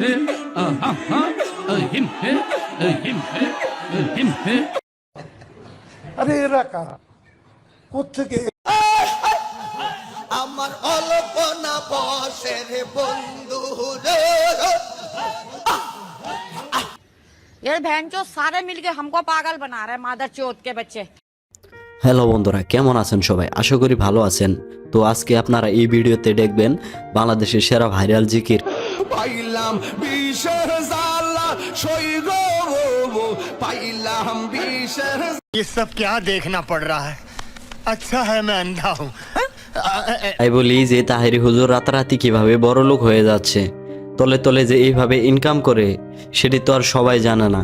him, a ha ha, a him, a him, আরে এরা কোথেকে আমার অল্প না রে বন্ধু রে ये बहन হ্যালো বন্ধুরা কেমন আছেন সবাই? আশা করি ভালো আছেন। তো আজকে আপনারা এই ভিডিওতে দেখবেন বাংলাদেশের সেরা ভাইরাল জিকির। পাইলাম বিশের জালা সৈগ পাইলাম বিশের ये सब क्या देखना पड़ रहा है अच्छा है मैं अंधा हूँ তাই বলি যে তাহেরি হুজুর রাতারাতি কিভাবে বড় লোক হয়ে যাচ্ছে তলে তলে যে এইভাবে ইনকাম করে সেটি তো আর সবাই জানে না